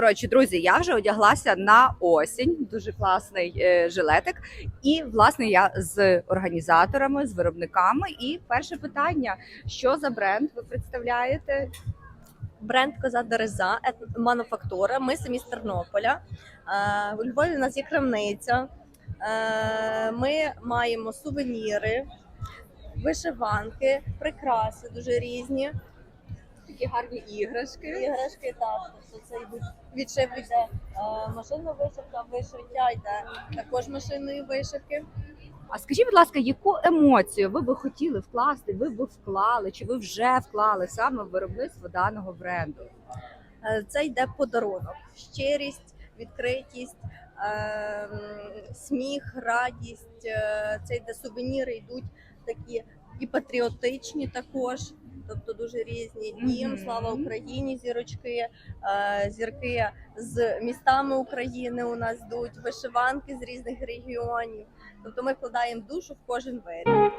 коротше, друзі, я вже одяглася на осінь. Дуже класний е, жилетик. І власне я з організаторами, з виробниками. І перше питання: що за бренд ви представляєте? Бренд Коза Дереза, мануфактура. Ми самі з Тернополя. Е, У Львові у нас є крамниця. Е, Ми маємо сувеніри, вишиванки, прикраси дуже різні. Такі гарні іграшки. Іграшки так, тобто це йдуть відшив йде е, машинна вишивка, вишиття йде також машинної вишивки. А скажіть, будь ласка, яку емоцію ви би хотіли вкласти? Ви би вклали, чи ви вже вклали саме в виробництво даного бренду? Е, Це йде подарунок, щирість, відкритість, ем, сміх, радість. е, Це йде сувеніри, йдуть такі і патріотичні також. Тобто дуже різні дім, слава Україні, зірочки, е, зірки з містами України у нас йдуть, вишиванки з різних регіонів. Тобто ми вкладаємо душу в кожен виріб.